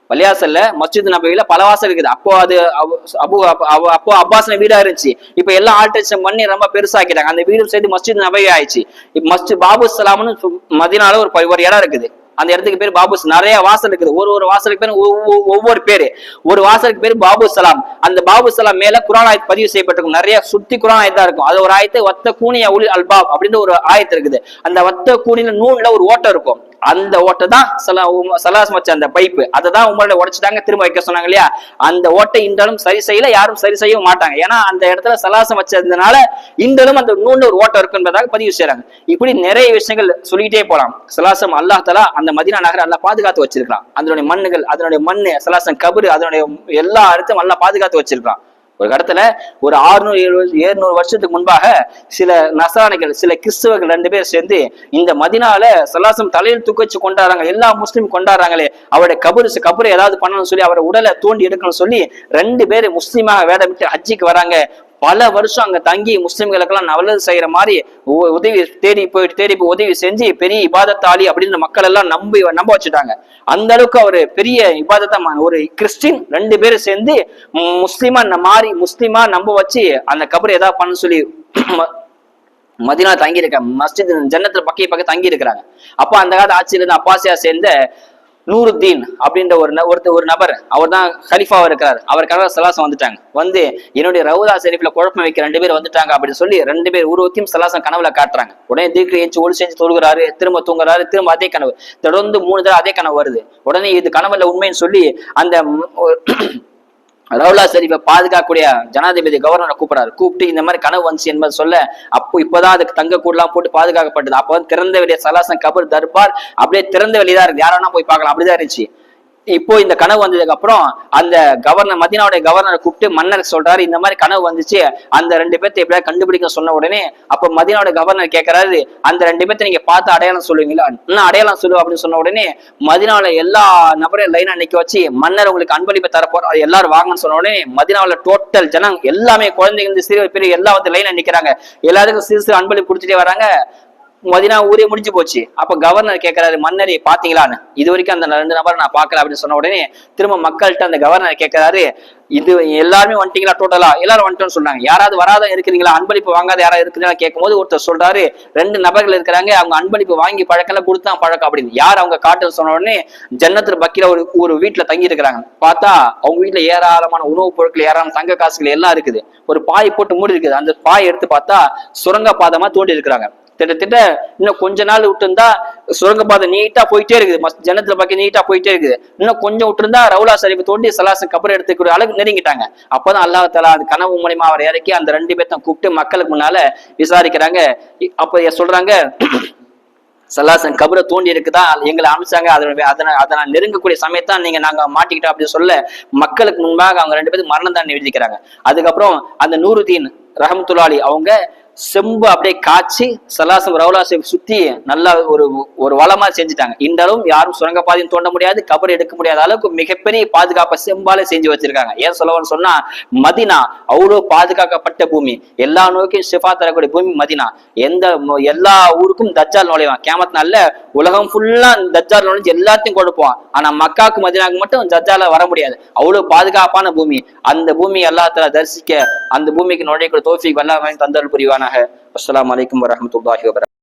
பள்ளியாசல்ல மஸ்ஜித் நபவில பல வாசல் இருக்குது. அப்போ அது அபு- அப்போ அப்பாஸ்ன வீடா இருந்துச்சு. இப்ப எல்லாம் ஆல்ட்ரேஷன் பண்ணி ரொம்ப பெருசாக்கிட்டாங்க. அந்த வீடும் சேர்த்து மஸ்ஜித் நபவி ஆயிடுச்சு. மஸ்ஜித் பாபு சலாம்னு மதினால ஒரு ஒரு இடம் இருக்குது. அந்த இடத்துக்கு பேர் பாபு நிறைய வாசல் இருக்குது. ஒரு ஒரு வாசலுக்கு பேர் ஒவ்வொ- ஒவ்வொரு பேரு. ஒரு வாசலுக்கு பேர் பாபு சலாம். அந்த பாபு சலாம் மேல குரான் ஆயத் பதிவு செய்யப்பட்டிருக்கும். நிறைய சுத்தி குரான் ஆயத்தா இருக்கும். அது ஒரு ஆயத்து வத்த கூனிய உள் அல்பாப் அப்படின்னு ஒரு ஆயத்து இருக்குது. அந்த வத்த கூனில நூல்ல ஒரு ஓட்டம் இருக்கும். அந்த ஓட்டை தான் சலா சலாஸ் வச்ச அந்த பைப்பு. அதை தான் உமரில் உடைச்சிட்டாங்க திரும்ப வைக்க சொன்னாங்க இல்லையா? அந்த ஓட்டை இன்றாலும் சரி செய்யல யாரும் சரி செய்யவும் மாட்டாங்க. ஏன்னா அந்த இடத்துல சலாசம் வச்சதுனால இன்றாலும் அந்த நூல்ல ஒரு ஓட்டம் இருக்கு என்பதாக பதிவு செய்யறாங்க இப்படி நிறைய விஷயங்கள் சொல்லிக்கிட்டே போலாம். சலாசம் அல்லா தலா அந்த மதினா நகரை நல்லா பாதுகாத்து வச்சிருக்கான் அதனுடைய மண்ணுகள் அதனுடைய மண்ணு சலாசம் கபரு அதனுடைய எல்லா அர்த்தம் நல்லா பாதுகாத்து வச்சிருக்கலாம் ஒரு கடத்துல ஒரு ஆறுநூறு எழுநூறு ஏழுநூறு வருஷத்துக்கு முன்பாக சில நசானிகள் சில கிறிஸ்தவர்கள் ரெண்டு பேர் சேர்ந்து இந்த மதினால சலாசம் தலையில் தூக்கச்சு கொண்டாடுறாங்க. எல்லா முஸ்லீம் கொண்டாடுறாங்களே. அவருடைய கபரு கபரு ஏதாவது பண்ணணும்னு சொல்லி அவரை உடலை தோண்டி எடுக்கணும்னு சொல்லி ரெண்டு பேர் முஸ்லீமாக வேடமிட்டு ஹஜ்ஜிக்கு வராங்க. பல வருஷம் அங்க தங்கி முஸ்லிம்களுக்கெல்லாம் நல்லது செய்யற மாதிரி உதவி தேடி போயிட்டு தேடி போய் உதவி செஞ்சு பெரிய இபாதத்தாளி அப்படின்னு மக்கள் எல்லாம் நம்பி நம்ப வச்சுட்டாங்க. அந்த அளவுக்கு அவரு பெரிய இபாதத்தா மா- ஒரு கிறிஸ்டின் ரெண்டு பேரும் சேர்ந்து முஸ்லீமா முஸ்லிமா மாறி முஸ்லிமா நம்ப வச்சு அந்த கபர் ஏதாவது பண்ண சொல்லி ம- மதினா தங்கி இருக்காங்க மஸ்ஜித் ஜன்னத்துல பக்கி பக்கம் தங்கி இருக்கிறாங்க அப்ப அந்த காலத்து ஆட்சியில இருந்து அப்பாசியா சேர்ந்த நூருத்தீன் அப்படின்ற ஒரு ந- ஒருத்தர் ஒரு நபர் அவர் தான் ஹலிஃபாவாக இருக்கிறார். அவர் சலாசம் வந்துட்டாங்க. வந்து என்னுடைய ரவுதா ஷெரீஃப்ல குழப்பம் வைக்க ரெண்டு பேர் வந்துட்டாங்க அப்படின்னு சொல்லி ரெண்டு பேர் உருவத்தையும் சலாசம் கனவுல காட்டுறாங்க. உடனே தீக்கு ஏஞ்சி ஒளி செஞ்சு தொழுகிறாரு திரும்ப தூங்குறாரு திரும்ப அதே கனவு. தொடர்ந்து மூணு தடவை அதே கனவு வருது. உடனே இது கனவுல உண்மைன்னு சொல்லி அந்த ரவுலா ஷெரீஃபை பாதுகாக்கக்கூடிய ஜனாதிபதி கவர்னரை கூப்பிடாரு கூப்பிட்டு இந்த மாதிரி கனவு வந்துச்சு என்பது சொல்ல அப்போ இப்போதான் அதுக்கு தங்க கூடலாம் போட்டு பாதுகாக்கப்பட்டது. அப்போ வந்து திறந்த வெளியே சலாசம் கபர் தர்பார் அப்படியே திறந்த வெளியதான் இருக்கு. யாரா போய் பார்க்கலாம். அப்படிதான் இருந்துச்சு. இப்போ இந்த கனவு வந்ததுக்கு அப்புறம் அந்த கவர்னர் மதினாவுடைய கவர்னரை கூப்பிட்டு மன்னர் சொல்றாரு இந்த மாதிரி கனவு வந்துச்சு அந்த ரெண்டு பேர்த்த எப்படியாவது கண்டுபிடிக்க சொன்ன உடனே அப்ப மதீனாவோட கவர்னர் கேட்கறாரு அந்த ரெண்டு பேர்த்த நீங்க பார்த்து அடையாளம் சொல்லுவீங்களா? இன்னும் அடையாளம் சொல்லு அப்படின்னு சொன்ன உடனே மதினாவில எல்லா நபரையும் லைனா நிக்க வச்சு மன்னர் உங்களுக்கு அன்பளிப்பை தரப்போற அது எல்லாரும் வாங்கன்னு சொன்ன உடனே மதினாவில டோட்டல் ஜனம் எல்லாமே குழந்தைங்க இருந்து சிறு பெரிய எல்லாம் வந்து லைனா நிக்கிறாங்க. எல்லாருக்கும் சிறு சிறு அன்பளிப்பு கொடுத்துட்டே வராங்க. மதினா ஊரே முடிஞ்சு போச்சு. அப்ப கவர்னர் கேட்கறாரு மன்னரே பாத்தீங்களான்னு? இது வரைக்கும் அந்த ரெண்டு நபரை நான் பாக்கல அப்படின்னு சொன்ன உடனே திரும்ப மக்கள்கிட்ட அந்த கவர்னர் கேட்கிறாரு இது எல்லாருமே வந்துட்டீங்களா டோட்டலா எல்லாரும் வந்துட்டோம்னு சொன்னாங்க யாராவது வராத இருக்கிறீங்களா? அன்பளிப்பு வாங்காத யாராவது இருக்கிறீங்களா? கேட்கும்போது ஒருத்தர் சொல்றாரு ரெண்டு நபர்கள் இருக்கிறாங்க அவங்க அன்பளிப்பு வாங்கி பழக்கம் கொடுத்தா பழக்கம் அப்படின்னு. யார் அவங்க காட்டுன்னு சொன்ன உடனே ஜன்னத்துல பக்கில ஒரு ஒரு வீட்டுல தங்கி இருக்கிறாங்க பார்த்தா அவங்க வீட்டுல ஏராளமான உணவுப் பொருட்கள் ஏராளமான தங்க காசுகள் எல்லாம் இருக்குது. ஒரு பாய் போட்டு மூடி இருக்குது அந்த பாய் எடுத்து பார்த்தா சுரங்க பாதமா தோண்டி இருக்கிறாங்க கிட்டத்தட்ட இன்னும் கொஞ்ச நாள் விட்டுருந்தா சுரங்கப்பாதை நீட்டா போயிட்டே இருக்குது. மஸ் ஜனத்துல பக்கம் நீட்டா போயிட்டே இருக்குது. இன்னும் கொஞ்சம் விட்டுருந்தா ரவுலா சரிப்பு தோண்டி சலாசன் கபர் எடுத்துக்கிற அளவுக்கு நெருங்கிட்டாங்க. அப்பதான் அல்லாஹ் தலா அது கனவு மூலியமா அவர் இறக்கி அந்த ரெண்டு பேர்த்த கூப்பிட்டு மக்களுக்கு முன்னால விசாரிக்கிறாங்க. அப்ப சொல்றாங்க சல்லாசன் கபரை தோண்டி இருக்குதா? எங்களை அனுப்பிச்சாங்க. அதனை அதனை அதை நான் நெருங்கக்கூடிய சமயத்தான் நீங்க நாங்க மாட்டிக்கிட்டோம் அப்படின்னு சொல்ல மக்களுக்கு முன்பாக அவங்க ரெண்டு பேரும் மரணம் தான் எழுதிக்கிறாங்க அதுக்கப்புறம் அந்த நூருதீன் ரஹமத்துல்லாலி அவங்க செம்பு அப்படியே காய்ச்சி சலாசம் ரவுலாசை சுத்தி நல்லா ஒரு ஒரு வளமா செஞ்சுட்டாங்க. இந்த அளவும் யாரும் சுரங்கப்பாதையும் தோண்ட முடியாது கபர் எடுக்க முடியாத அளவுக்கு மிகப்பெரிய பாதுகாப்பை செம்பால செஞ்சு வச்சிருக்காங்க. ஏன் சொல்லவன்னு சொன்னா மதினா அவ்வளவு பாதுகாக்கப்பட்ட பூமி. எல்லா நோக்கியும் ஷிஃபா தரக்கூடிய பூமி மதினா. எந்த எல்லா ஊருக்கும் தஜ்ஜால் நுழைவான். கேமத் நாள்ல உலகம் ஃபுல்லா தஜ்ஜால் நுழைஞ்சு எல்லாத்தையும் கொடுப்போம் ஆனா மக்காக்கு மதினாக்கு மட்டும் தஜ்ஜால வர முடியாது. அவ்வளவு பாதுகாப்பான பூமி. அந்த பூமி எல்லாத்துல தரிசிக்க அந்த பூமிக்கு நுழையக்கூடிய தோஃபிக் வல்லா தந்தல் जाना है। असल वरहमल वर्क